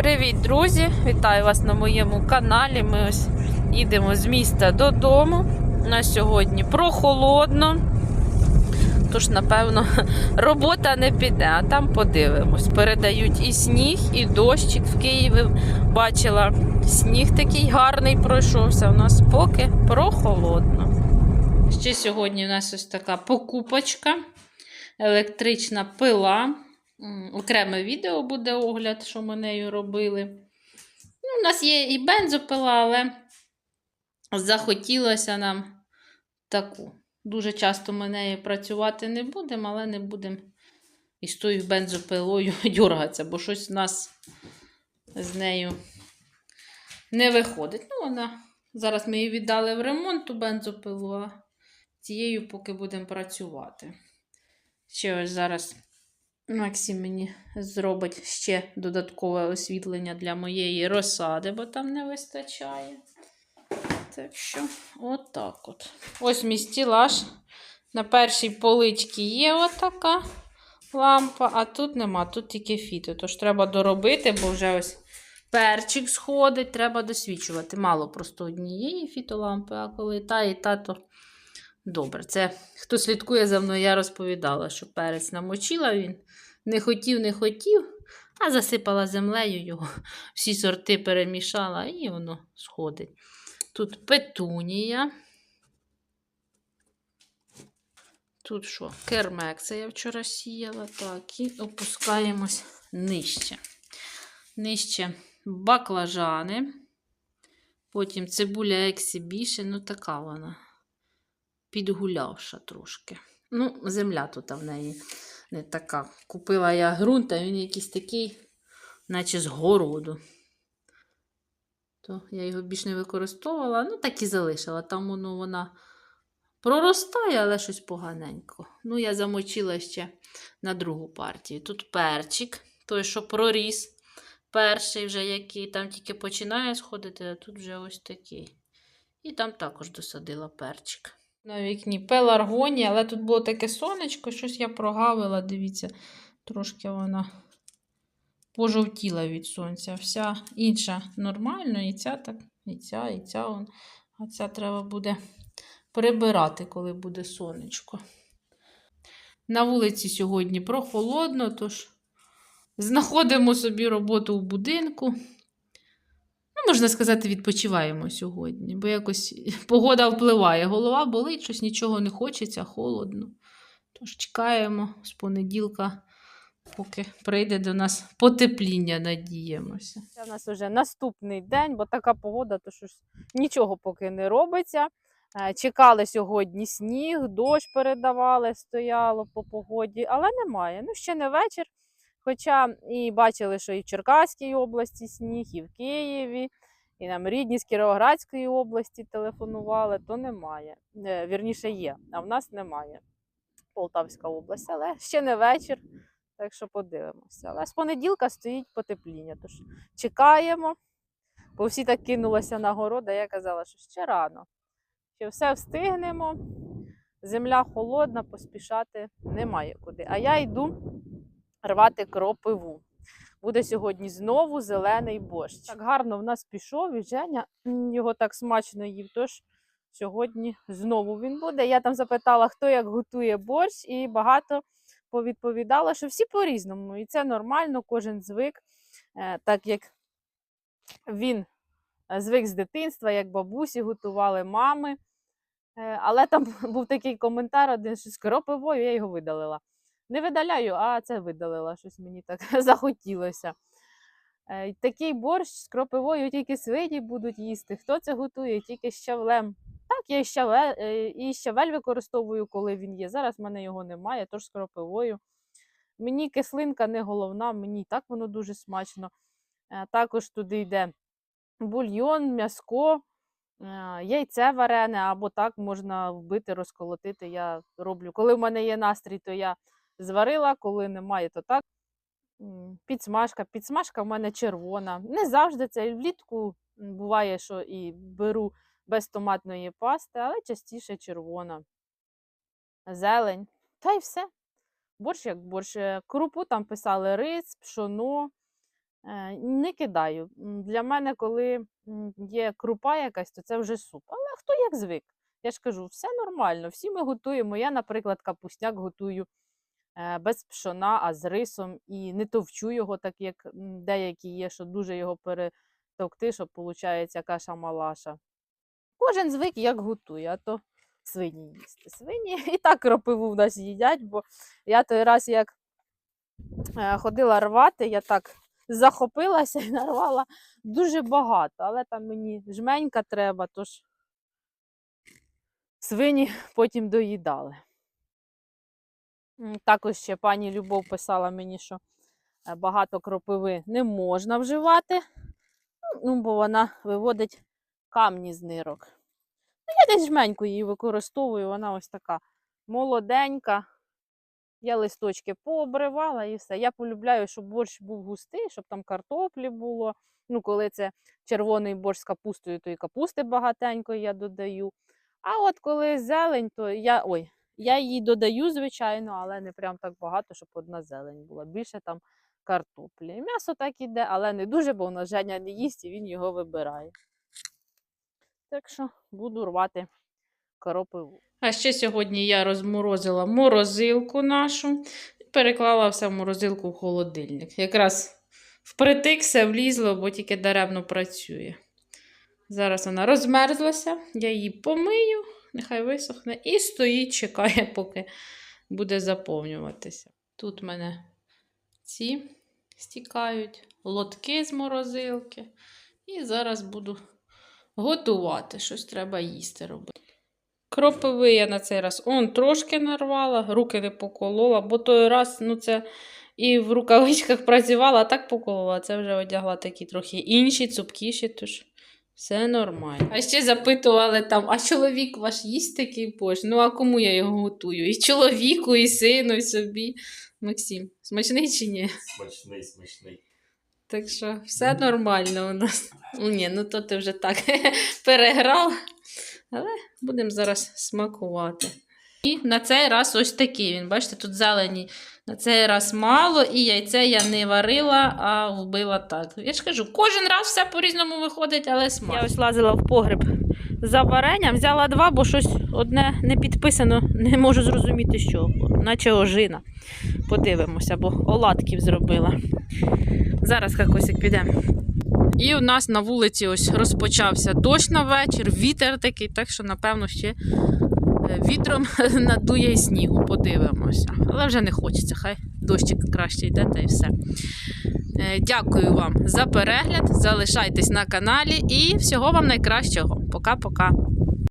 Привіт, друзі! Вітаю вас на моєму каналі. Ми ось їдемо з міста додому. На сьогодні прохолодно. Тож, напевно, робота не піде, а там подивимось. Передають і сніг, і дощик в Києві. Бачила, сніг такий гарний пройшовся. У нас поки прохолодно. Ще сьогодні у нас ось така покупочка, електрична пила. Окреме відео буде огляд, що ми нею робили. Ну, у нас є і бензопила, але захотілося нам таку. Дуже часто ми нею працювати не будемо, але не будемо із тою бензопилою дергатися, бо щось у нас з нею не виходить. Ну, вона зараз ми її віддали в ремонт, ту бензопилу, а цією поки будемо працювати. Ще ось зараз Максим мені зробить ще додаткове освітлення для моєї розсади, бо там не вистачає. Так що, отак от. Ось мій стілаж. На першій поличці є отака лампа, а тут нема, тут тільки фіти. Тож треба доробити, бо вже ось перчик сходить, треба досвічувати. Мало просто однієї фітолампи, а коли та і та, то добре. Це хто слідкує за мною, я розповідала, що перець намочила він. Не хотів, не хотів, а засипала землею його, всі сорти перемішала і воно сходить. Тут петунія. Тут що? Кермек, це я вчора сіяла. Так, і опускаємось нижче. Нижче баклажани. Потім цибуля ексібішн, ну така вона. Підгулявша трошки. Ну, земля тут в неї не така. Купила я ґрунт, а він якийсь такий, наче з городу. То я його більш не використовувала, ну так і залишила. Там воно вона проростає, але щось поганенько. Ну, я замочила ще на другу партію. Тут перчик, той, що проріс. Перший вже який там тільки починає сходити, а тут вже ось такий. І там також досадила перчик. На вікні пеларгонія, але тут було таке сонечко, щось я прогавила, дивіться, трошки вона пожовтіла від сонця. Вся інша нормально, і ця так, і ця, і ця. Вон. А ця треба буде прибирати, коли буде сонечко. На вулиці сьогодні прохолодно, тож знаходимо собі роботу в будинку. Можна сказати, відпочиваємо сьогодні, бо якось погода впливає. Голова болить, щось нічого не хочеться, холодно. Тож чекаємо з понеділка, поки прийде до нас потепління, надіємося. Це в нас вже наступний день, бо така погода, то що ж нічого поки не робиться. Е, Чекали сьогодні сніг, дощ передавали, стояло по погоді, але немає. Ну, ще не вечір. Хоча і бачили, що і в Черкаській області сніг, і в Києві, і нам рідні з Кіровоградської області телефонували, то немає. Е, Вірніше є, а в нас немає. Полтавська область, але ще не вечір, так що подивимося. Але з понеділка стоїть потепління, тож чекаємо. Бо всі так кинулися на город, я казала, що ще рано. Ще все встигнемо. Земля холодна, поспішати немає куди. А я йду рвати кропиву. Буде сьогодні знову зелений борщ. Так гарно в нас пішов, і Женя його так смачно їв. Тож сьогодні знову він буде. Я там запитала, хто як готує борщ, і багато повідповідало, що всі по-різному. І це нормально, кожен звик, Е, так як він е, звик з дитинства, як бабусі готували мами. Е, Але там був такий коментар, один що з кропивою, я його видалила. Не видаляю, а це видалила. Щось мені так захотілося. Е, Такий борщ з кропивою тільки свині будуть їсти. Хто це готує? Тільки щавлем. Так, я і щавель, е, і щавель використовую, коли він є. Зараз в мене його немає, тож з кропивою. Мені кислинка не головна, мені так воно дуже смачно. Е, Також туди йде бульйон, м'яско, яйце варене, або так можна вбити, розколотити. Я роблю. Коли в мене є настрій, то я зварила, коли немає, то так. Підсмажка. Підсмажка в мене червона. Не завжди це влітку буває, що і беру без томатної пасти, але частіше червона. Зелень. Та й все. Борщ як борщ. Е, Крупу там писали рис, пшоно, Е, Не кидаю. Для мене, коли є крупа якась, то це вже суп. Але хто як звик? Я ж кажу, все нормально, всі ми готуємо. Я, наприклад, капустяк готую без пшона, а з рисом, і не товчу його, так як деякі є, що дуже його перетовкти, що виходить каша малаша. Кожен звик як готує, а то свині їсти. Свині і так кропиву в нас їдять, бо я той раз як е, ходила рвати, я так захопилася і нарвала дуже багато, але там мені жменька треба, тож свині потім доїдали. Також ще пані Любов писала мені, що е, багато кропиви не можна вживати, ну, бо вона виводить камні з нирок. Ну, я десь жменьку її використовую, вона ось така молоденька. Я листочки пообривала і все. Я полюбляю, щоб борщ був густий, щоб там картоплі було. Ну, коли це червоний борщ з капустою, то і капусти багатенько я додаю. А от коли зелень, то я. Ой, я її додаю, звичайно, але не прям так багато, щоб одна зелень була. Більше там картоплі. М'ясо так іде, але не дуже, бо вона Женя не їсть і він його вибирає. Так що буду рвати коропиву. А ще сьогодні я розморозила морозилку нашу переклала все в морозилку в холодильник. Якраз впритик все влізло, бо тільки даремно працює. Зараз вона розмерзлася, я її помию, нехай висохне, і стоїть, чекає, поки буде заповнюватися. Тут в мене ці стікають, лотки з морозилки. І зараз буду готувати. Щось треба їсти робити. Кропиви я на цей раз он трошки нарвала, руки не поколола, бо той раз, ну це і в рукавичках працювала, а так поколола. Це вже одягла такі трохи інші, цупкіші, тож все нормально. А ще запитували там, а чоловік ваш їсть такий борщ? Ну а кому я його готую? І чоловіку, і сину, і собі. Максим, смачний чи ні? Смачний, смачний. Так що все нормально у нас. Ну, Ні, ну то ти вже так переграв. Але будемо зараз смакувати. І на цей раз ось такий він. Бачите, тут зелені на цей раз мало, і яйце я не варила, а вбила так. Я ж кажу, кожен раз все по-різному виходить, але смачно. Я ось лазила в погреб за варенням, взяла два, бо щось одне не підписано, не можу зрозуміти, що, наче ожина. Подивимося, бо оладків зробила. Зараз Кокосик підемо. І у нас на вулиці ось розпочався дощ на вечір, вітер такий, так що, напевно, ще вітром надує і снігу. Подивимося. Але вже не хочеться, хай дощик краще йде та й все. Е, Дякую вам за перегляд. Залишайтесь на каналі і всього вам найкращого. Пока-пока.